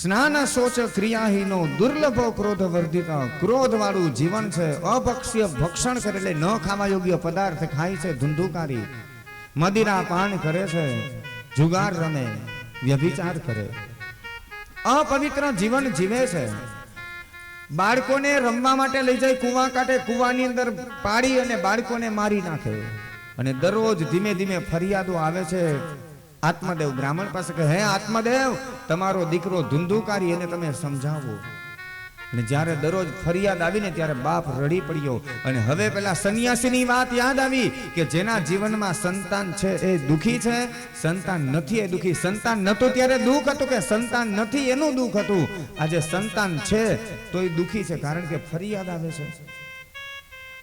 સ્નાન શોચ ક્રિયાહીનો દુર્લભો ક્રોધ વર્ધિત ક્રોધ વાળું જીવન છે અભક્ષ્ય ભક્ષણ કરે એટલે ન ખાવા યોગ્ય પદાર્થ ખાય છે, ધુંધુકારી. મદિરા પાન કરે છે, જુગાર રમે, વ્યભિચાર કરે. અપવિત્ર જીવન જીવે છે. બાળકોને રમવા માટે લઈ જાય, કુવા કાંઠે કુવાની અંદર પાડી અને બાળકોને મારી નાખે. અને દરરોજ ધીમે ધીમે ફરિયાદો આવે છે આત્મદેવ બ્રાહ્મણ પાસે કે હે આત્મદેવ, તમારો દીકરો ધુંધુકારી એને તમે સમજાવો. અને જ્યારે દરરોજ ફરિયાદ આવીને ત્યારે બાપ રડી પડ્યો. અને હવે પેલા સંન્યાસીની વાત યાદ આવી કે જેના જીવનમાં સંતાન છે એ દુખી છે, સંતાન નથી એ દુખી. સંતાન નહોતું ત્યારે દુઃખ હતું કે સંતાન નથી એનું દુઃખ હતું. આજે સંતાન છે તો એ દુખી છે કારણ કે ફરિયાદ આવે છે.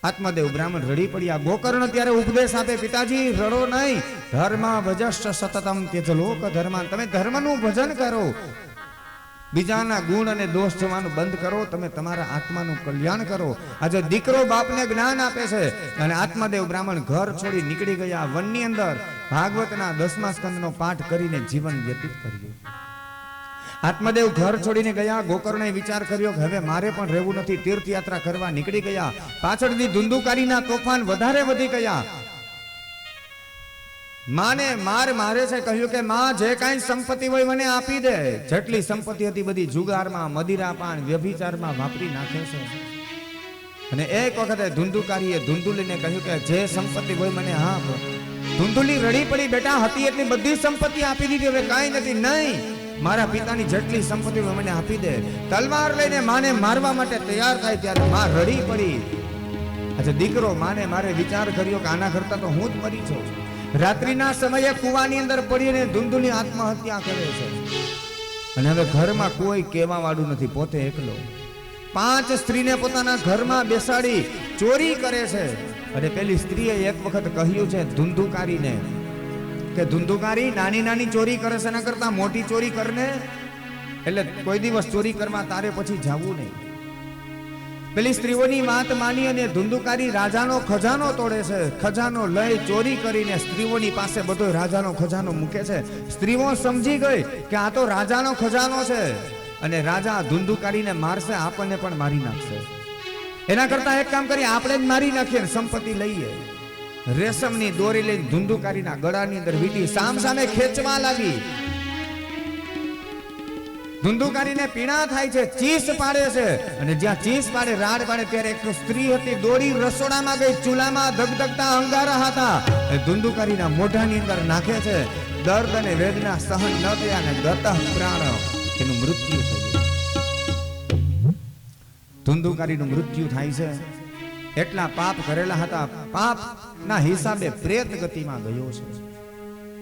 આત્મદેવ બ્રાહ્મણ રડી પડ્યા. ગોકર્ણ ત્યારે ઉપદેશ આપે, પિતાજી, રડો નહીં. ધર્મ ભજસ્ટ સતતમ તે લોક ધર્મ તમે ધર્મનું ભજન કરો. બીજાના ગુણ અને દોષ જવાનું બંધ કરો. તમે તમારા આત્માનું કલ્યાણ કરો. આજે દીકરો બાપને જ્ઞાન આપે છે અને આત્મદેવ બ્રાહ્મણ ઘર છોડી નીકળી ગયા વનની અંદર. ભાગવતના દસમા સ્કંદનો પાઠ કરીને જીવન વ્યતીત કર્યું. આત્મદેવ ઘર છોડીને ગયા ગોકર્ણે વિચાર કર્યો કે હવે મારે પણ રહેવું નથી. તીર્થયાત્રા કરવા નીકળી ગયા. પાછળથી ધુંધુકારીના તોફાન વધારે વધી ગયા. માને માર મારે છે કહ્યું કે માં, જે કાંઈ સંપત્તિ હોય મને આપી દે. જેટલી સંપત્તિ હતી બધી જુગારમાં મદિરાપાન વ્યભિચારમાં વાપરી નાખે છે. અને એક વખતે ધુંધુકારીએ ધુંધુલીને કહ્યું કે જે સંપત્તિ હોય મને આપ. ધુંધુલી રડી પડી, બેટા, હતી એટલી બધી સંપત્તિ આપી દીધી, હવે કાંઈ નથી. નહીં. મારા પિતાની જેટલી સંપત્તિ મને આપી દે. તલવાર લઈને માને મારવા માટે તૈયાર થાય ત્યારે માં રડી પડી. અચ્છા દીકરો માને મારે વિચાર કર્યો કે આના કરતા તો હું જ મરી છું. રાત્રિના સમયે કુવાની અંદર પડીને ધુંધુની આત્મહત્યા કરે છે. અને હવે ઘરમાં કોઈ કહેવા વાળું નથી, પોતે એકલો. પાંચ સ્ત્રીને પોતાના ઘરમાં બેસાડી ચોરી કરે છે. અને પેલી સ્ત્રીએ એક વખત કહ્યું છે ધુંધુકારીને કે ધુંધુકારી નાની નાની ચોરી કરે છે, એના કરતા મોટી ચોરી કરને, એટલે કોઈ દિવસ ચોરી કરવા તારે પછી જવું નહીં. પેલી સ્ત્રીઓની વાત માની અને ધુંધુકારી રાજાનો ખજાનો તોડે છે. ખજાનો લઈ ચોરી કરીને સ્ત્રીઓની પાસે બધો રાજાનો ખજાનો મૂકે છે. સ્ત્રીઓ સમજી ગઈ કે આ તો રાજાનો ખજાનો છે અને રાજા ધુંધુકારીને મારશે, આપણને પણ મારી નાખશે. એના કરતા એક કામ કરી આપણે જ મારી નાખીએ સંપત્તિ લઈએ. રેશમની દોરી લઈ ધુંધુકારીના ગળાની અંદર વીટી સામ સામે ખેંચવા લાગી. ધુંધુકારીને પીણા થાય છે, ચીસ પાડે છે. અને જ્યાં ચીસ પાડે, રાડ પાડે, ત્યારે એક સ્ત્રી હતી, દોડી રસોડામાં ગઈ, ચૂલામાં ધગધગતા અંગારા હતા. એ ધુંધુકારીના મોઢાની અંદર નાખે છે. દર્દ અને વેદના સહન ન થયા અને ગત પ્રાણ એનું મૃત્યુ થયું ધુંધુકારીનું મૃત્યુ થાય છે. એટલા પાપ કરેલા હતા. પાપના હિસાબે પ્રેત ગતિમાં ગયો છે.